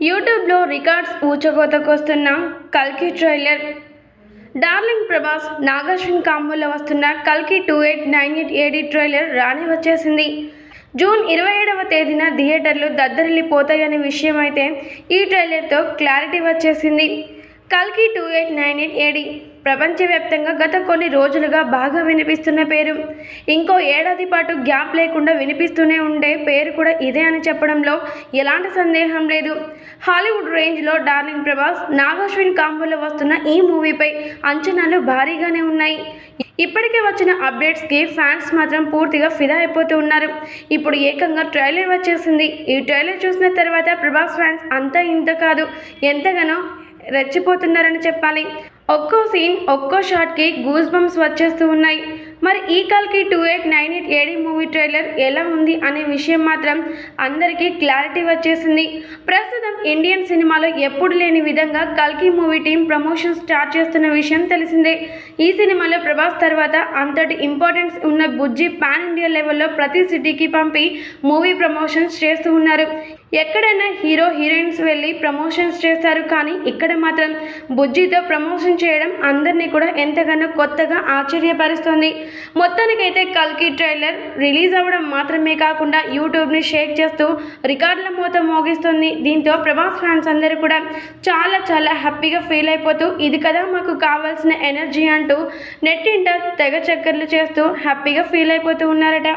యూట్యూబ్లో రికార్డ్స్ ఊచకోతకొస్తున్న కల్కి ట్రైలర్. డార్లింగ్ ప్రభాస్ నాగార్జున కాంబోలో వస్తున్న కల్కి two eight nine eight AD trailer రాని వచ్చేసింది. జూన్ ఇరవై ఏడవ తేదీన థియేటర్లు దద్దరిల్లిపోతాయనే విషయం అయితే ఈ ట్రైలర్తో క్లారిటీ వచ్చేసింది. కల్కి two eight nine eight AD ప్రపంచవ్యాప్తంగా గత కొన్ని రోజులుగా బాగా వినిపిస్తున్న పేరు. ఇంకో ఏడాది పాటు గ్యాప్ లేకుండా వినిపిస్తూనే ఉండే పేరు కూడా ఇదే అని చెప్పడంలో ఎలాంటి సందేహం లేదు. హాలీవుడ్ రేంజ్లో డార్లింగ్ ప్రభాస్ నాగాశ్విన్ కాంబోలో వస్తున్న ఈ మూవీపై అంచనాలు భారీగానే ఉన్నాయి. ఇప్పటికే వచ్చిన అప్డేట్స్కి ఫ్యాన్స్ మాత్రం పూర్తిగా ఫిదా అయిపోతూ ఉన్నారు. ఇప్పుడు ఏకంగా ట్రైలర్ వచ్చేసింది. ఈ ట్రైలర్ చూసిన తర్వాత ప్రభాస్ ఫ్యాన్స్ అంతా ఇంత కాదు. ఎంతగానో రెచ్చిపోతున్నారని చెప్పాలి. ఒక్కో సీన్ ఒక్కో షాట్కి గూస్ బంప్స్ వచ్చేస్తూ ఉన్నాయి. మరి ఈ కాల్కి two eight nine eight AD movie trailer ఎలా ఉంది అనే విషయం మాత్రం అందరికీ క్లారిటీ వచ్చేసింది. ప్రస్తుతం ఇండియన్ సినిమాలో ఎప్పుడు లేని విధంగా కల్కి మూవీ టీం ప్రమోషన్ స్టార్ట్ చేస్తున్న విషయం తెలిసిందే. ఈ సినిమాలో ప్రభాస్ తర్వాత అంతటి ఇంపార్టెన్స్ ఉన్న బుజ్జి పాన్ ఇండియా లెవెల్లో ప్రతి సిటీకి పంపి మూవీ ప్రమోషన్స్ చేస్తూ ఉన్నారు. ఎక్కడైనా హీరో హీరోయిన్స్ వెళ్ళి ప్రమోషన్స్ చేస్తారు కానీ ఇక్కడ మాత్రం బుజ్జితో ప్రమోషన్ చేయడం అందరినీ కూడా ఎంతగానో కొత్తగా ఆశ్చర్యపరుస్తుంది. మొత్తానికైతే కల్కి ట్రైలర్ రిలీజ్ అవ్వడం మాత్రమే కాకుండా యూట్యూబ్ని షేక్ చేస్తూ రికార్డుల మూత మోగిస్తుంది. దీంతో ప్రభాస్ ఫ్యాన్స్ అందరూ కూడా చాలా చాలా హ్యాపీగా ఫీల్ అయిపోతూ ఇది కదా మాకు కావాల్సిన ఎనర్జీ అంటూ నెట్టింట తెగ చక్కర్లు చేస్తూ హ్యాపీగా ఫీల్ అయిపోతూ ఉన్నారట.